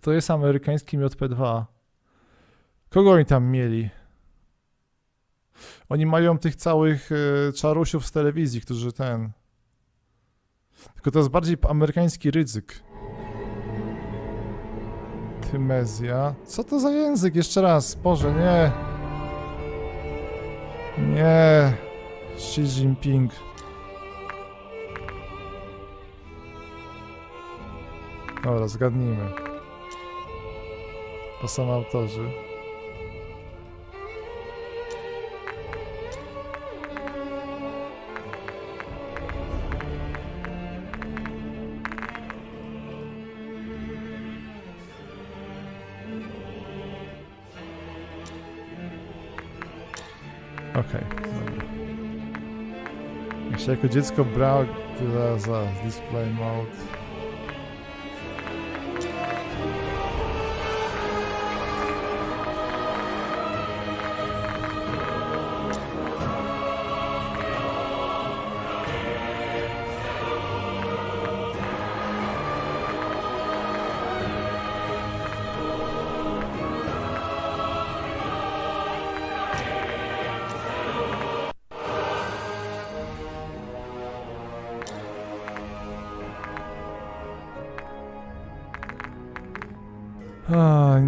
To jest amerykański JP2. Kogo oni tam mieli? Oni mają tych całych e, czarusiów z telewizji, którzy ten... Tylko to jest bardziej amerykański ryzyk. Tymezja. Co to za język? Jeszcze raz. Boże, nie. Nie. Xi Jinping. Dobra, zgadnijmy. To są autorzy. Okej, dobra. Jak się jako dziecko brał za, za display mode.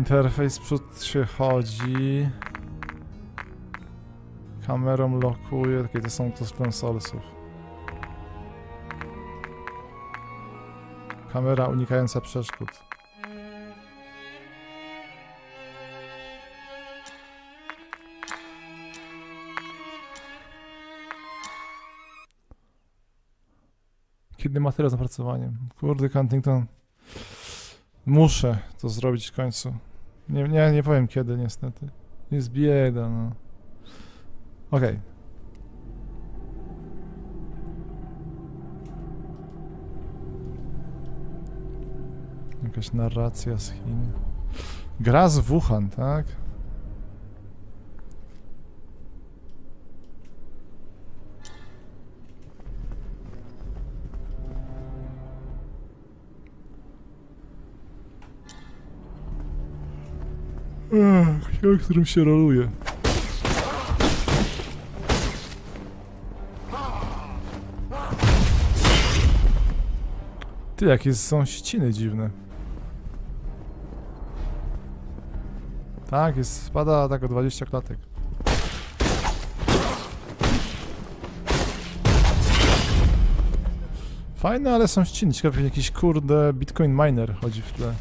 Interfejs przód się chodzi. Kamerą lokuje. Takie to są to z konsolsów. Kamera unikająca przeszkód. Kiedy materiał z opracowaniem? Kurde, Huntington. Muszę to zrobić w końcu. Nie, nie, nie powiem kiedy niestety. Jest bieda, no. Okej. Jakaś narracja z Chin. Gra z Wuhan, tak? Ech, o którym się roluje. Ty, jakie są ściny dziwne. Tak, jest, spada tak o 20 klatek. Fajne, ale są ściny. Ciekawe, jakiś kurde Bitcoin miner chodzi w tle.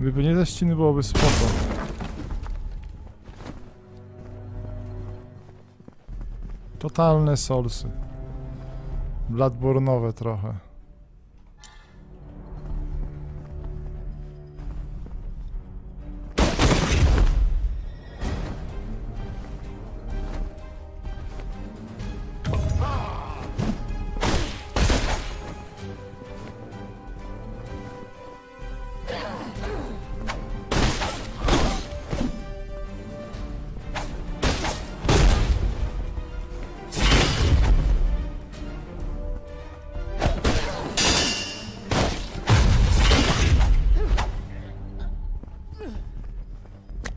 Gdyby nie te ściny byłoby spoko. Totalne solsy. Bladbornowe trochę.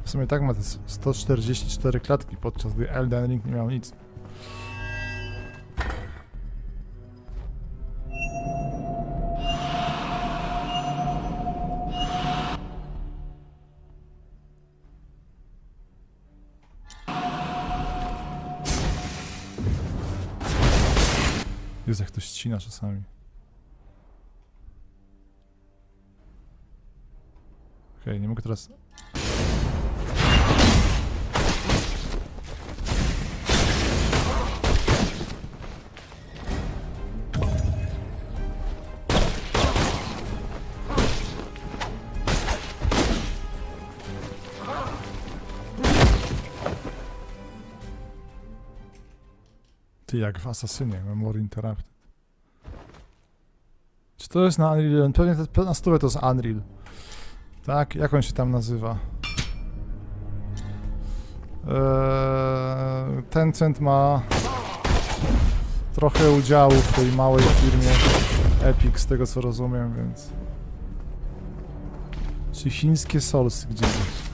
W sumie tak ma te 144 klatki, podczas gdy Elden Ring nie miał nic. Jest jak to ścina czasami. Okej, nie mogę teraz Ty jak w Asasynie, Memory Interrupted. Czy to jest na Unreal? Pewnie na stówę to jest Unreal. Tak? Jak on się tam nazywa? Eee, Tencent ma trochę udziału w tej małej firmie Epic, z tego co rozumiem, więc... Czy chińskie Souls gdzieś?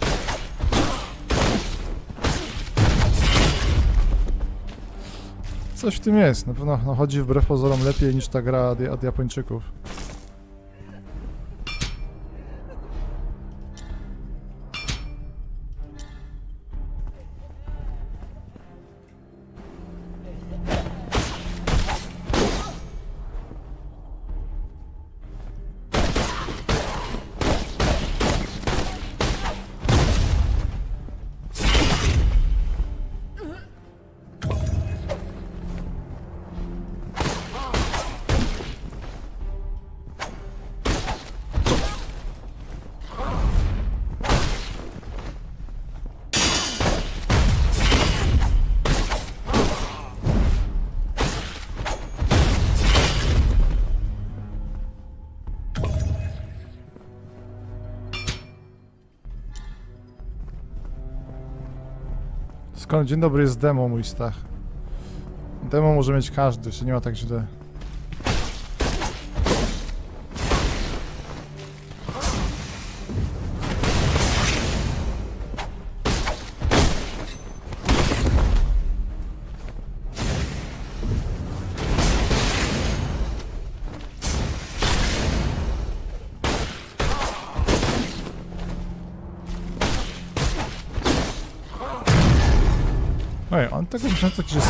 Coś w tym jest, na pewno no, chodzi wbrew pozorom lepiej niż ta gra od, od Japończyków. Skąd dzień dobry jest demo, mój Stach. Demo może mieć każdy, czy nie ma tak źle. Ej, on tego że jest...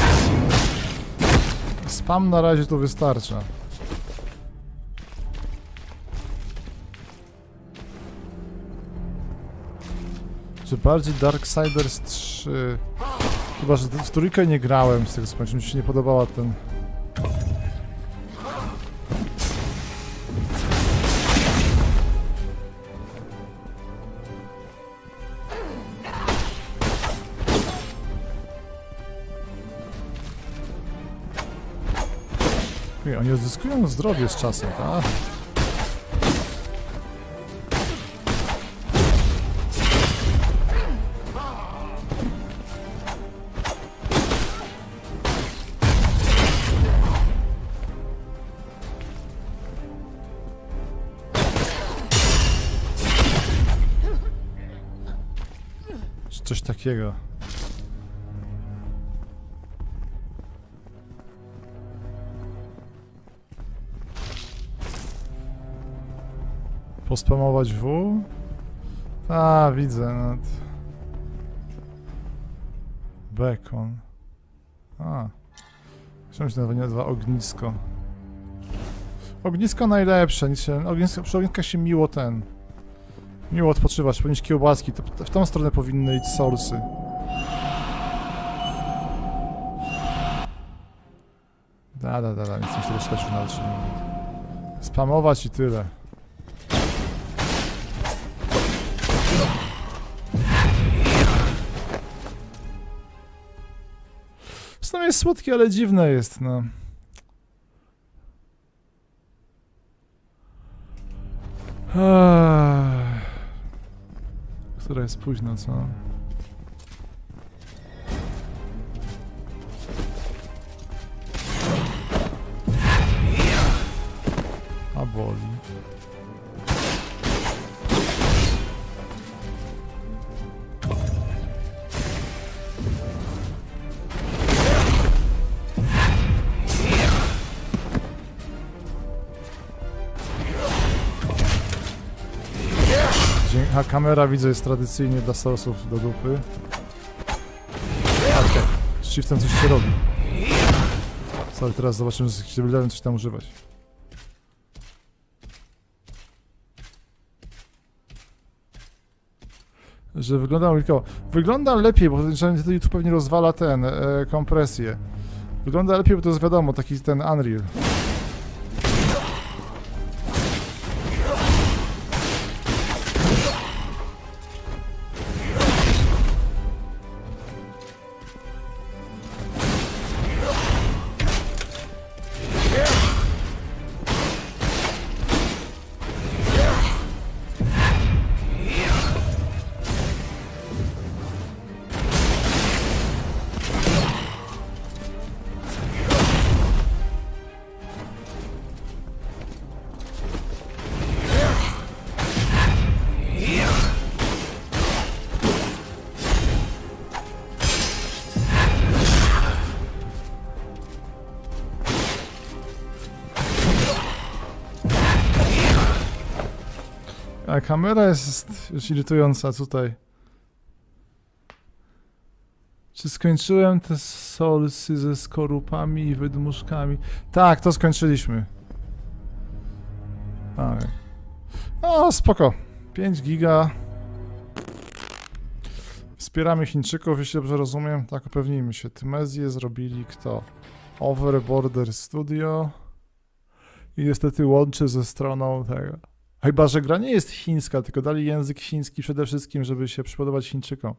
Spam na razie tu wystarcza. Czy bardziej Darksiders 3... Chyba, że w trójkę nie grałem z tego co pamiętam, mi się nie podobała ten... Ej, oni odzyskują zdrowie z czasem, tak? Coś takiego. Pospamować W? A, widzę. No. Bekon. A. Chciałem się nawet nazywa ognisko. Ognisko najlepsze. Nic się, ognisko, przy ogniskach się miło ten. Miło odpoczywać. Powinniś kiełbaski. To, to w tą stronę powinny iść sorsy. Da, da, da, da. Nic mi się też nawet nie. Spamować i tyle. Jest słodkie, ale dziwne jest, no. Która jest późno, co? A kamera widzę jest tradycyjnie dla source'ów do dupy. Okej. Z shiftem coś się robi. Sorry, teraz zobaczymy, czy będę coś tam używać. Że wygląda tylko. Wygląda lepiej, bo YouTube pewnie rozwala ten, e, kompresję. Wygląda lepiej, bo to jest wiadomo, taki ten Unreal. A kamera jest już irytująca tutaj. Czy skończyłem te solsy ze skorupami i wydmuszkami? Tak, to skończyliśmy. Tak. O, spoko. 5 giga. Wspieramy Chińczyków, jeśli dobrze rozumiem. Tak, upewnijmy się. Tymezję zrobili kto? Overborder Studio. I niestety łączy ze stroną tego. Chyba, że gra nie jest chińska, tylko dali język chiński przede wszystkim, żeby się przypodobać Chińczykom.